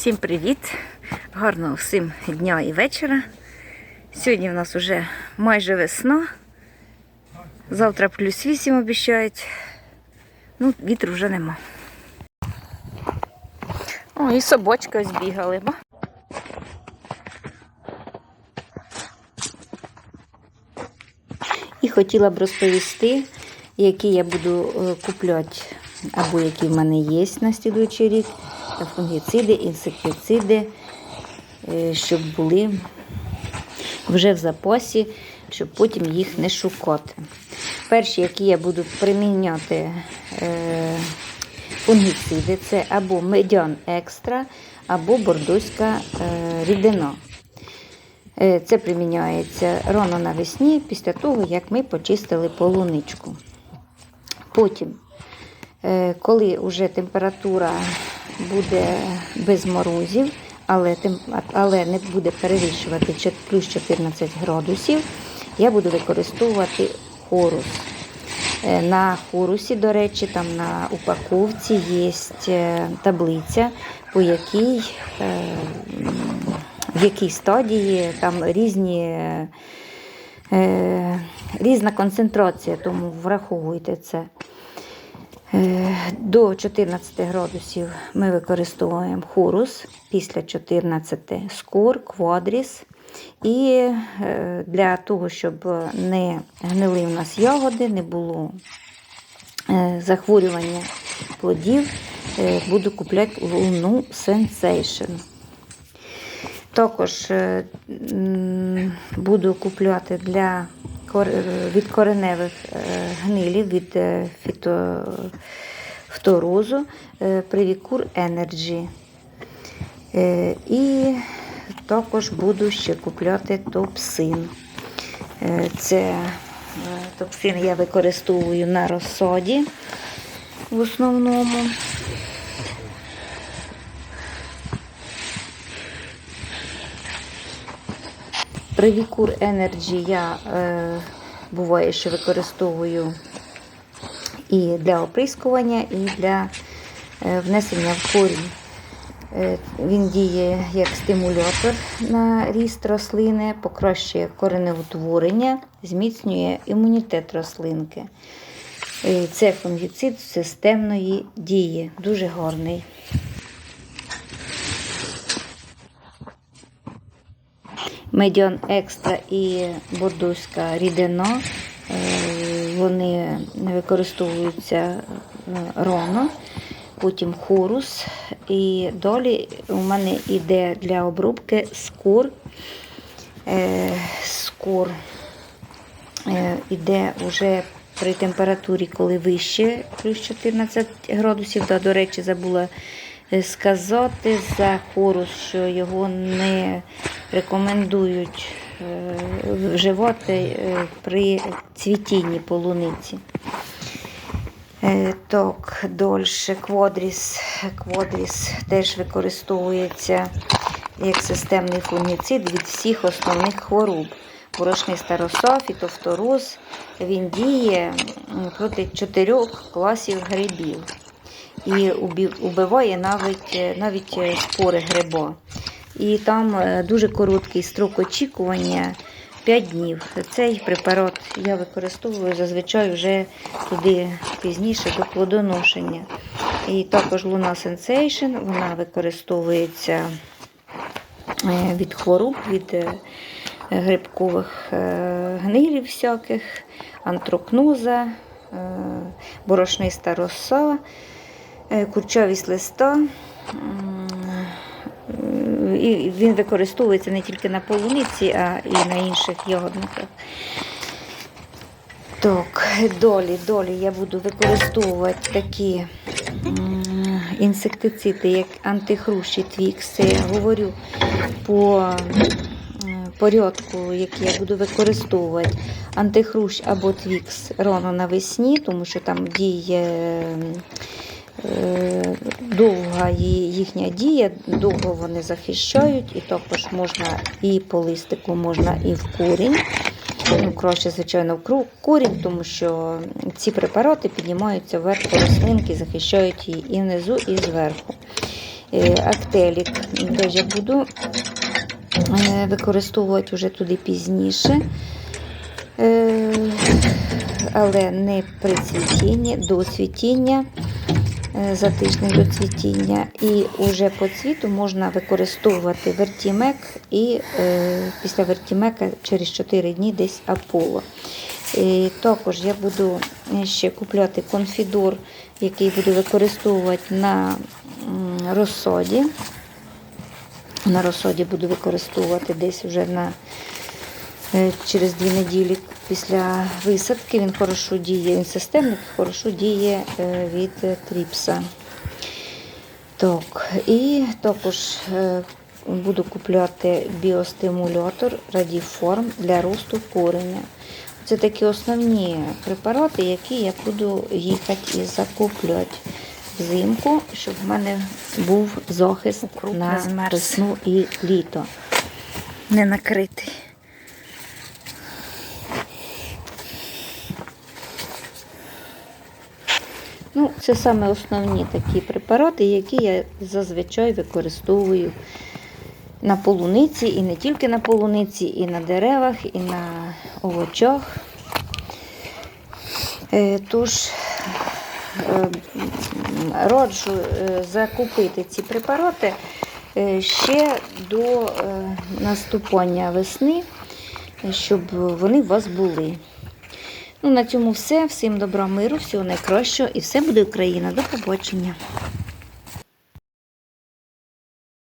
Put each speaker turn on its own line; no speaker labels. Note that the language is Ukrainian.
Всім привіт! Гарного всім дня і вечора. Сьогодні в нас вже майже весна. Завтра плюс 8 обіцяють. Ну, вітру вже нема. О, і собачки ось бігали, ба. І хотіла б розповісти, які я буду е, купляти, або які в мене є на слідуючий рік, фунгіциди, інсектициди, е, щоб були вже в запасі, щоб потім їх не шукати. Перші, які я буду приміняти е, фунгіциди, це або медян екстра, або бордоська е, рідина. Це приміняється рано навесні, після того, як ми почистили полуничку. Потім, коли вже температура буде без морозів, але, але не буде перевищувати плюс 14 градусів, я буду використовувати хорус. Е, На хорусі, до речі, там на упаковці є е, таблиця, по якій е, в якій стадії там різні, різна концентрація, тому враховуйте це. Е, До 14 градусів ми використовуємо хорус, після 14 скор, квадріс. І е, для того, щоб не гнили у нас ягоди, не було е, захворювання плодів, буду купляти луну Sensation. Також буду купляти для від кореневих е, гнилів, від е, фітофторозу е, Привікур Energy. І також буду ще купляти топсин. Це топсин я використовую на розсаді в основному. Привікур Energy я е, буває, що використовую і для оприскування, і для е, внесення в корінь. Е, Він діє як стимулятор на ріст рослини, покращує коренеутворення, зміцнює імунітет рослинки. Е, Це фунгіцид системної дії, дуже гарний. Медіон екстра і бордоська рідина. е, Вони використовуються е, рано, потім хорус. І далі у мене йде для обробки скор. Е, Скор е, іде вже при температурі, коли вище, плюс 14 градусів. Да, до речі, забула сказати за хорус, що його не рекомендують е, вживати е, при цвітінні полуниці. Е, Так, дольше квадріс. Квадріс теж використовується як системний фунгіцид від всіх основних хвороб. Порошний староса, фітофтороз. Він діє проти чотирьох класів грибів і убиває навіть, е, навіть е, спори гриба. І там е, дуже короткий строк очікування 5 днів. Цей препарат я використовую зазвичай вже туди пізніше до плодоношення. І також Луна Sensation, вона використовується від хвороб, від грибкових гнилів всяких, антрокноза, борошниста роса, курчавість листа. І він використовується не тільки на полуниці, а і на інших ягодниках. Так, долі, долі я буду використовувати такі інсектициди, як антихрущі твікс. Це я говорю по порядку, який я буду використовувати. Антихрущ або твікс рано навесні, тому що там діє е, довга їхня дія, довго вони захищають, і також можна і по листику, можна і в корінь. Ну, краще, звичайно, в корінь, тому що ці препарати піднімаються вверх рослинки, захищають її і внизу, і зверху. Е, Актелік теж я буду е, використовувати вже туди пізніше. Е, Але не при цвітінні, до цвітіння, е, за тиждень до цвітіння. І вже по цвіту можна використовувати вертімек і е, після вертімека через 4 дні десь аполо. І також я буду ще купляти конфідор, який буду використовувати на розсоді. На розсоді буду використовувати десь вже на е, через дві неділі після висадки. Він хорошо діє, він системник, хорошо діє е, від е, тріпса. Так, і також е, буду купляти біостимулятор Радіформ для росту кореня. Це такі основні препарати, які я буду їхати і закуплювати взимку, щоб в мене був захист на весну і літо.
Не накритий.
Ну, це саме основні такі препарати, які я зазвичай використовую на полуниці, і не тільки на полуниці, і на деревах, і на овочах. Е, Тож е, раджу е, закупити ці препарати ще до наступання весни, щоб вони у вас були. Ну, на цьому все. Всім добра миру, всього найкращого і все буде Україна. До побачення.